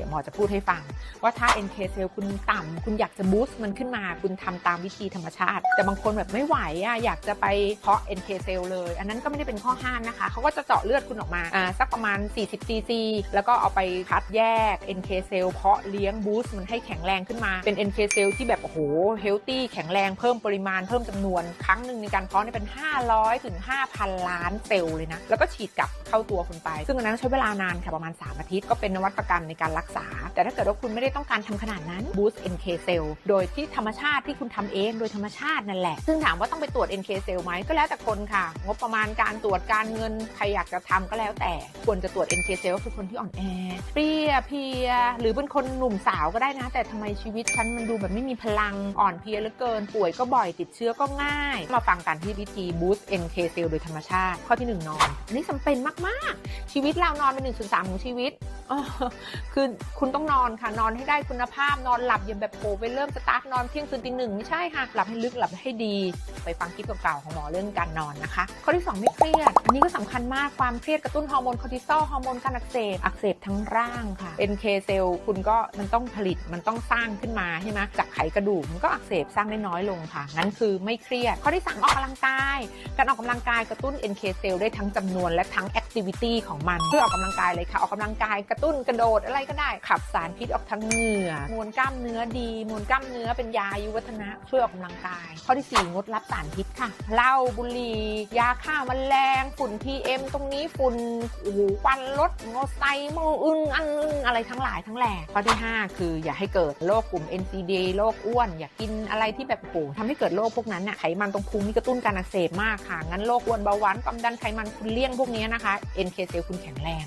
ดี๋ยวหมอจะพูดให้ฟัง ว่าถ้า NK เซลล์คุณต่ำคุณอยากจะบูสต์มันขึ้นมา คุณทำตามวิธีธรรมชาติ แต่บางคนแบบไม่ไหวอะอยากจะไปเพาะ NK เซลล์เลย อันนั้นก็ไม่ได้เป็นข้อห้ามนะคะ เขาก็จะเจาะเลือดคุณออกมาอ่าสักประมาณ 40ซีซีแล้วก็เอาไปคัดแยก NK เซลล์เพาะเลี้ยงบูสต์มันให้แข็งแรงขึ้นมาเป็น NK เซลล์ที่แบบโอ้โหเฮลตี้แข็งแรงเพิ่มปริมาณเพิ่มจำนวนครั้งหนึ่งในการเพาะเนี่ยเป็น 500ถึง5,000 ล้านเซลล์เลยนะแล้วก็ฉีดกลับเข้าตัวคุณไป ซึ่งอันนั้นใช้เวลานานค่ะประมาณ 3 อาทิตย์ก็เป็นนวัตกรรมในการรักษา แต่ถ้าเกิดว่าคุณไม่ได้ต้องการทำขนาดนั้น boost NK cell โดยที่ธรรมชาติที่คุณทำเองโดยธรรมชาตินั่นแหละ ซึ่งถามว่าต้องไปตรวจ NK cell ไหมก็แล้วแต่คนค่ะ งบประมาณการตรวจการเงินใครอยากจะทำก็แล้วแต่ ควรจะตรวจ NK cell ก็คือคนที่อ่อนแอเปรี้ยเพีย หรือเป็นคนหนุ่มสาวก็ได้นะ แต่ทำไมชีวิตฉันมันดูแบบไม่มีพลังอ่อนเพลียเหลือเกิน ป่วยก็บ่อยติดเชื้อก็ง่าย มาฟังกันที่วิธี boost NK cell โดยธรรมชาติ ข้อที่หนึ่งนอน อันนี้จำเป็นมาก ๆ ชีวิตเรานอนเป็นหนึ่งส่วนสามของชีวิตคือคุณต้องนอนค่ะ นอนให้ได้คุณภาพ นอนหลับอย่าแบบโผไปเริ่มสตาร์ทนอนเที่ยงคืนตีหนึ่งไม่ใช่ค่ะ หลับให้ลึกหลับให้ดี ไปฟังคลิปเก่าๆของหมอเรื่องการนอนนะคะ ข้อที่ 2 ไม่เครียด อันนี้ก็สำคัญมาก ความเครียดกระตุ้นฮอร์โมนคอร์ติซอล ฮอร์โมนการอักเสบ อักเสบทั้งร่างค่ะ NK เซลล์คุณก็มันต้องผลิต มันต้องสร้างขึ้นมาใช่ไหมจากไขกระดูกมันก็อักเสบสร้างได้น้อยลงค่ะงั้นคือไม่เครียด ข้อที่สามออกกำลังกาย การออกกำลังกายกระตุ้น NK เซลล์ได้ทั้งจำนวนและทั้งแอ ทิวิตี้ของมัน เพื่อออกกำลังกายเลยค่ะ ออกกำลังกายกระตุ้นกระโดดอะไรก็ได้ ขับสารพิษออกทางเหงื่อมวลกล้ามเนื้อดีมวลกล้ามเนื้อเป็นยาอายุวัฒนะช่วยออกกำลังกาย ข้อที่ 4 งดรับสารพิษค่ะเหล้าบุหรี่ยาฆ่าแมลงฝุ่น PM ตรงนี้ฝุ่นโอ้โหควันรถมอไซค์โมอึงอันอึงอะไรทั้งหลายทั้งแหล่ข้อที่ 5 คืออย่าให้เกิดโรคกลุ่ม NCD โรคอ้วน อย่ากินอะไรที่แบบโอ้โหทำให้เกิดโรคพวกนั้นน่ะไขมันตรงพุงนี่กระตุ้นการอักเสบมากค่ะงั้นโรคอ้วนเบาหวานความดันไขมันคุณเลี่ยงพวกนี้นะคะ NK เซลล์คุณแข็งแรง